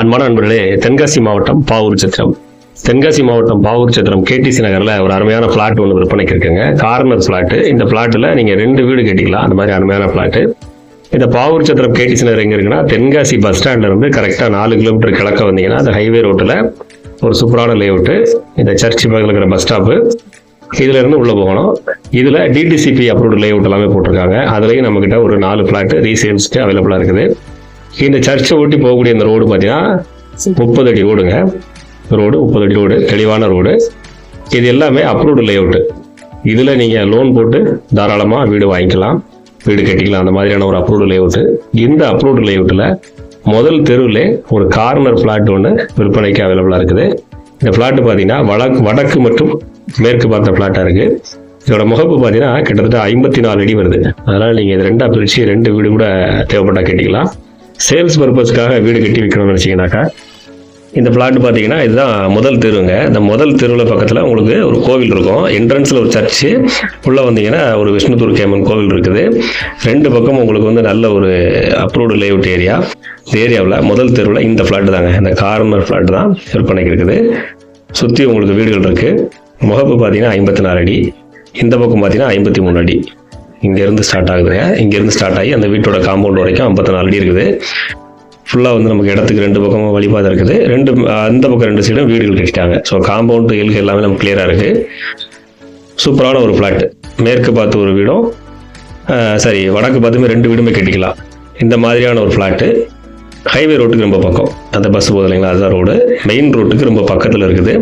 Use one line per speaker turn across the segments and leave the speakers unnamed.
அன்பான நண்பர்களே தென்காசி மாவட்டம் பாவூர் சத்திரம். தென்காசி மாவட்டம் பாவூர் சத்திரம் கேடிசி நகரில் ஒரு அருமையான பிளாட் ஒன்று விற்பனைக்கு இருக்குங்க. கார்னர் பிளாட் இந்த பிளாட்ல நீங்கள் ரெண்டு வீடு கேட்டிக்கலாம். அந்த மாதிரி அருமையான பிளாட் இந்த பாவூர் சத்திரம் கேடிசி நகர் எங்கே இருக்குன்னா தென்காசி பஸ் ஸ்டாண்ட்லேருந்து கரெக்டாக நாலு கிலோமீட்டர் கிழக்க வந்தீங்கன்னா அந்த ஹைவே ரோட்டில் ஒரு சூப்பரான லேஅவுட் இந்த சர்ச் பக்கத்தில் இருக்கிற பஸ் ஸ்டாப்பு இதுல இருந்து உள்ள போகணும். இதுல டிடிசிபி அப்ரூவ்டு லேஅவுட் எல்லாமே போட்டிருக்காங்க. அதுலயும் நம்ம கிட்ட ஒரு நாலு பிளாட் ரீசேல்ஸ்க்கு அவைலபிளா இருக்குது. இந்த சர்ச்சை ஒட்டி போகக்கூடிய இந்த ரோடு பார்த்தீங்கன்னா முப்பது அடி ரோடுங்க ரோடு முப்பது அடி ரோடு தெளிவான ரோடு இது எல்லாமே அப்ரூவ்டு லேஅவுட்டு இதில் நீங்கள் லோன் போட்டு தாராளமாக வீடு வாங்கிக்கலாம் வீடு கட்டிக்கலாம் அந்த மாதிரியான ஒரு அப்ரூவ்டு லேஅவுட்டு இந்த அப்ரூவ்டு லேஅவுட்டில் முதல் தெருவில் ஒரு கார்னர் பிளாட் ஒன்று விற்பனைக்கு அவைலபிளாக இருக்குது. இந்த பிளாட் பார்த்தீங்கன்னா வடக்கு வடக்கு மற்றும் மேற்கு பார்த்த பிளாட்டாக இருக்குது இதோட முகப்பு பார்த்தீங்கன்னா கிட்டத்தட்ட ஐம்பத்தி நாலு அடி வருது. அதனால் நீங்கள் இது ரெண்டாக பிரித்து ரெண்டு வீடு கூட தேவைப்பட்டா கட்டிக்கலாம். சேல்ஸ் பர்பஸ்க்காக வீடு கட்டி விற்கணும்னு நினச்சிங்கனாக்கா இந்த பிளாட் பார்த்தீங்கன்னா இதுதான் முதல் தெருவுங்க இந்த முதல் தெருவில் பக்கத்தில் உங்களுக்கு ஒரு கோவில் இருக்கும். என்ட்ரன்ஸில் ஒரு சர்ச்சு உள்ளே வந்தீங்கன்னா ஒரு விஷ்ணுதுர் கேமன் கோவில் இருக்குது. ரெண்டு பக்கம் உங்களுக்கு வந்து நல்ல ஒரு அப்ரூவ்டு லேஅவுட் ஏரியா இந்த ஏரியாவில் முதல் தெருவில் இந்த ஃப்ளாட் தாங்க. இந்த கார்னர் ஃப்ளாட் தான் விற்பனைக்கு இருக்குது சுற்றி உங்களுக்கு வீடுகள் இருக்குது முகப்பு பார்த்தீங்கன்னா ஐம்பத்தி நாலு அடி. இந்த பக்கம் பார்த்தீங்கன்னா ஐம்பத்தி மூணு அடி. இங்கேருந்து ஸ்டார்ட் ஆகுதுங்க. இங்கேருந்து ஸ்டார்ட் ஆகி அந்த வீட்டோட காம்பவுண்ட் வரைக்கும் ஐம்பத்தி நாலு அடி இருக்குது. ஃபுல்லாக வந்து நமக்கு இடத்துக்கு ரெண்டு பக்கமும் வழிபாதை இருக்குது. ரெண்டு அந்த பக்கம் ரெண்டு சைடும் வீடுகள் கட்டிட்டாங்க. ஸோ காம்பவுண்டு எல்கு எல்லாமே நமக்கு கிளியராக இருக்குது சூப்பரான ஒரு ஃப்ளாட் மேற்கு பார்த்து ஒரு வீடும் சரி வடக்கு பார்த்துமே ரெண்டு வீடுமே கட்டிக்கலாம். இந்த மாதிரியான ஒரு ஃப்ளாட்டு ஹைவே ரோட்டுக்கு ரொம்ப பக்கம். அந்த பஸ் போகுது இல்லைங்களா? அதுதான் ரோடு மெயின் ரோட்டுக்கு ரொம்ப பக்கத்தில் இருக்குது.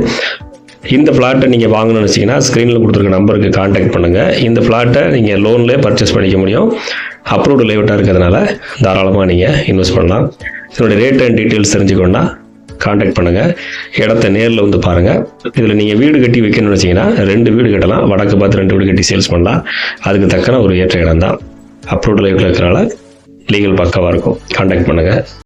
இந்த ஃப்ளாட்டை நீங்கள் வாங்கணும்னு நினச்சிங்கன்னா ஸ்க்ரீனில் கொடுத்துருக்க நம்பருக்கு காண்டாக்ட் பண்ணுங்கள் இந்த ஃப்ளாட்டை நீங்கள் லோன்லேயே பர்ச்சேஸ் பண்ணிக்க முடியும். அப்ரூவ்டு லேஅவுட்டாக இருக்கிறதுனால தாராளமாக நீங்கள் இன்வெஸ்ட் பண்ணலாம். இதனுடைய ரேட் அண்ட் டீட்டெயில்ஸ் தெரிஞ்சுக்கணுன்னா காண்டாக்ட் பண்ணுங்கள் இடத்த நேரில் வந்து பாருங்கள் இதில் நீங்கள் வீடு கட்டி வைக்கணும்னு வச்சிங்கன்னா ரெண்டு வீடு கட்டலாம். வடக்கு பார்த்து ரெண்டு வீடு கட்டி சேல்ஸ் பண்ணலாம். அதுக்கு தக்கன ஒரு ஏற்ற இடம் தான். அப்ரூவ்டு லேஅவுட்டில் இருக்கிறனால லீகல் பக்காவாக இருக்கும். காண்டாக்ட் பண்ணுங்கள்